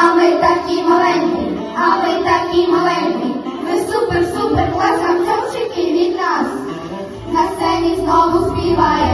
А ми такі маленькі, а ми такі маленькі. Ви супер-супер класна, хлопчики від нас. На сцені знову співаємо,